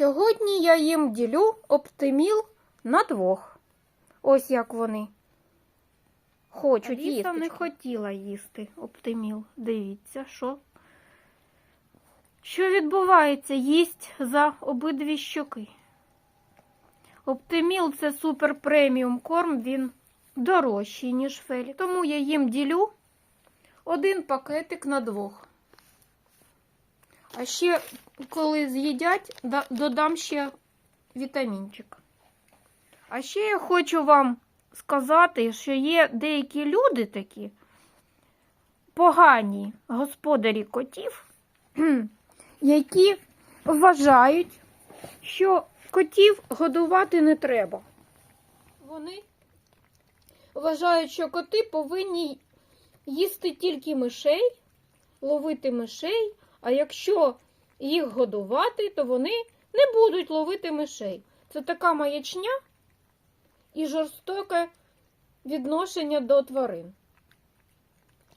Сьогодні я їм ділю оптиміл на двох. Ось як вони хочуть Аліса їсти. не не хотіла їсти оптиміл. Дивіться, що. Що відбувається? Їсть за обидві щоки. Оптиміл це супер преміум корм, він дорожчий, ніж фелі. Тому я їм ділю один пакетик на двох. А ще, коли з'їдять, додам ще вітамінчик. А ще я хочу вам сказати, що є деякі люди такі погані господарі котів, які вважають, що котів годувати не треба. Вони вважають, що коти повинні їсти тільки мишей, ловити мишей, а якщо їх годувати, то вони не будуть ловити мишей. Це така маячня і жорстоке відношення до тварин.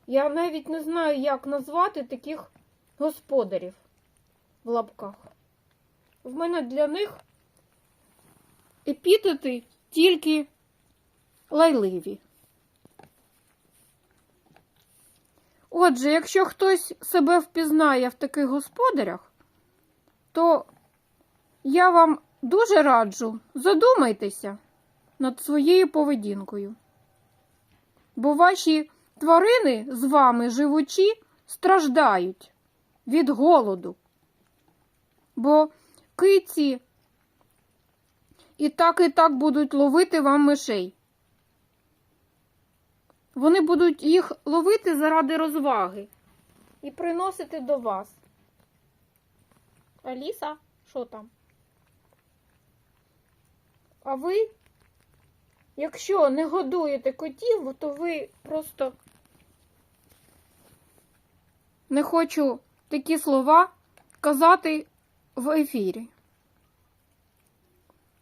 Я навіть не знаю, як назвати таких господарів в лапках. В мене для них епітети тільки лайливі. Отже, якщо хтось себе впізнає в таких господарях, то я вам дуже раджу задумайтеся над своєю поведінкою. Бо ваші тварини з вами живучі страждають від голоду. Бо киці і так і так будуть ловити вам мишей. Вони будуть їх ловити заради розваги і приносити до вас. Аліса, що там? А ви, якщо не годуєте котів, то ви просто не хочу такі слова казати в ефірі.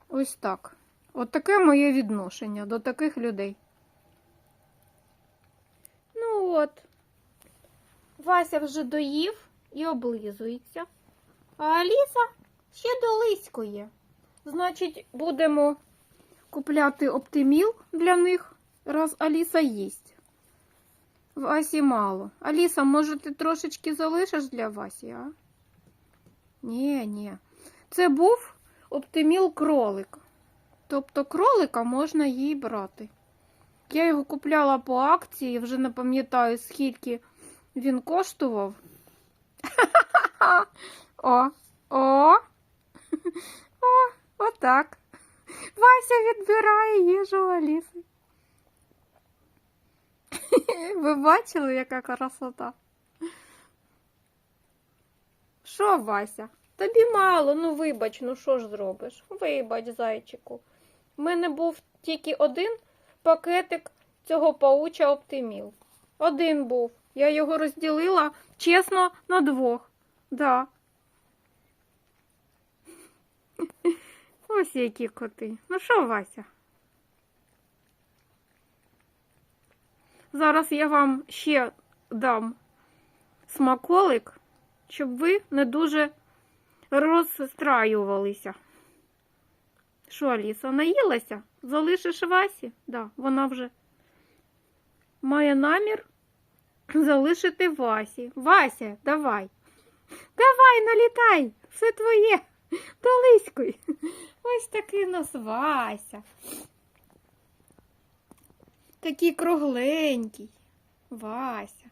Ось так. От таке моє відношення до таких людей. От, Вася вже доїв і облизується, а Аліса ще долиськує. Значить, будемо купляти оптиміл для них, раз Аліса їсть. Васі мало. Аліса, може, ти трошечки залишиш для Васі, а? Ні, ні. Це був оптиміл кролик. Тобто кролика можна їй брати. Я його купляла по акції, вже не пам'ятаю, скільки він коштував. О, о, о, отак. Вася відбирає їжу Аліси. Ви бачили, яка красота? Що, Вася? Тобі мало, ну вибач, ну що ж зробиш? Вибач, зайчику. У мене був тільки один пакетик цього пауча оптиміл. Один був. Я його розділила чесно на двох. Да. Ось які коти. Ну що, Вася? Зараз я вам ще дам смаколик, щоб ви не дуже розстраювалися. Що, Аліса, наїлася? Залишиш Васі? Да, вона вже має намір залишити Васі. Вася, давай. Давай, налітай, все твоє. Долиськуй. Ось такий нас Вася. Такий кругленький. Вася.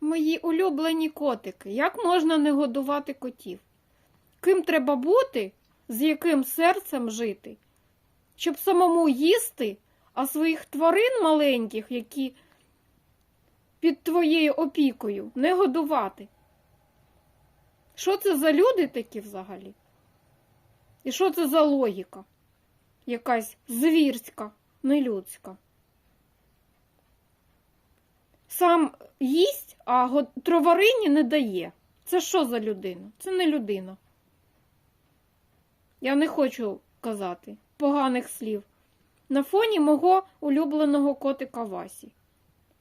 Мої улюблені котики. Як можна не годувати котів? Ким треба бути, з яким серцем жити? Щоб самому їсти, а своїх тварин маленьких, які під твоєю опікою, не годувати. Що це за люди такі взагалі? І що це за логіка? Якась звірська, нелюдська. Сам їсть, а троварині не дає. Це що за людина? Це не людина. Я не хочу казати поганих слів. На фоні мого улюбленого котика Васі.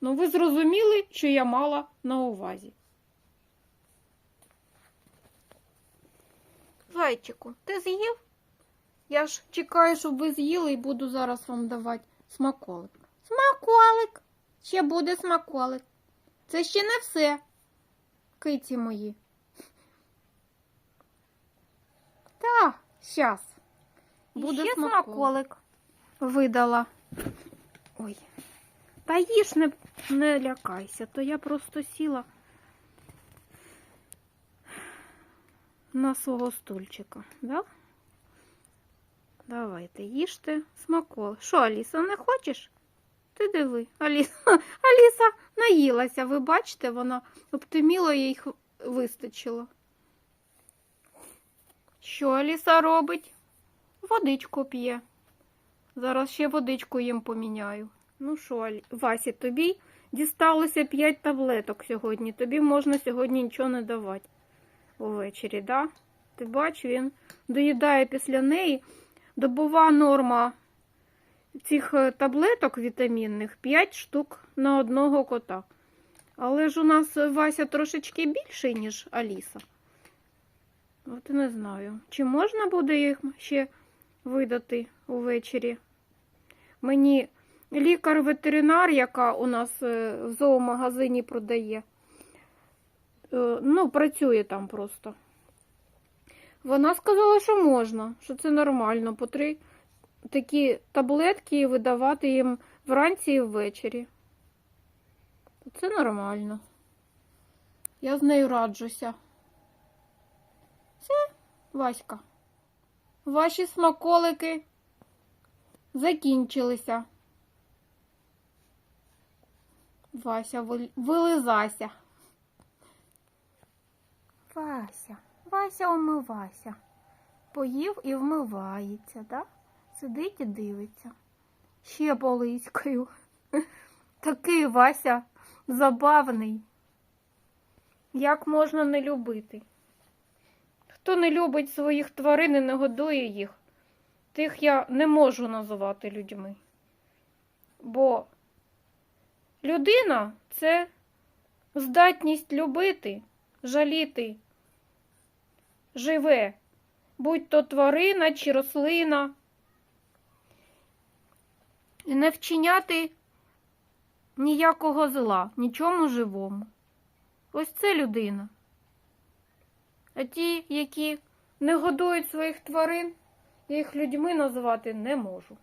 Ну, ви зрозуміли, що я мала на увазі. Зайчику, ти з'їв? Я ж чекаю, щоб ви з'їли і буду зараз вам давати смаколик. Смаколик! Ще буде смаколик. Це ще не все, киці мої. Та, щас. Буде ще смаколик. смаколик. Видала. Ой. Та їж не, не лякайся, то я просто сіла на свого стульчика. Да? Давайте, їжте смакол. Що, Аліса, не хочеш? Ти диви, Аліса, Аліса наїлася, ви бачите, вона обтиміла, їй вистачило. Що Аліса робить? Водичку п'є. Зараз ще водичку їм поміняю. Ну що, Вася, тобі дісталося 5 таблеток сьогодні. Тобі можна сьогодні нічого не давати увечері, да? Ти бач, він доїдає після неї. Добова норма цих е, таблеток вітамінних 5 штук на одного кота. Але ж у нас Вася трошечки більший, ніж Аліса. От не знаю. Чи можна буде їх ще видати увечері? Мені лікар-ветеринар, яка у нас е, в зоомагазині продає, е, ну, працює там просто. Вона сказала, що можна, що це нормально. По три такі таблетки видавати їм вранці і ввечері. Це нормально. Я з нею раджуся. Васька. Ваші смаколики закінчилися. Вася, вил- вилизайся. Вася, Вася умивайся. Поїв і вмивається, да? Сидить і дивиться. Ще полицькою. Такий Вася забавний. Як можна не любити? Хто не любить своїх тварин і не годує їх, тих я не можу називати людьми. Бо людина це здатність любити, жаліти, живе, будь то тварина чи рослина, і не вчиняти ніякого зла, нічому живому. Ось це людина. А ті, які не годують своїх тварин, я їх людьми називати не можу.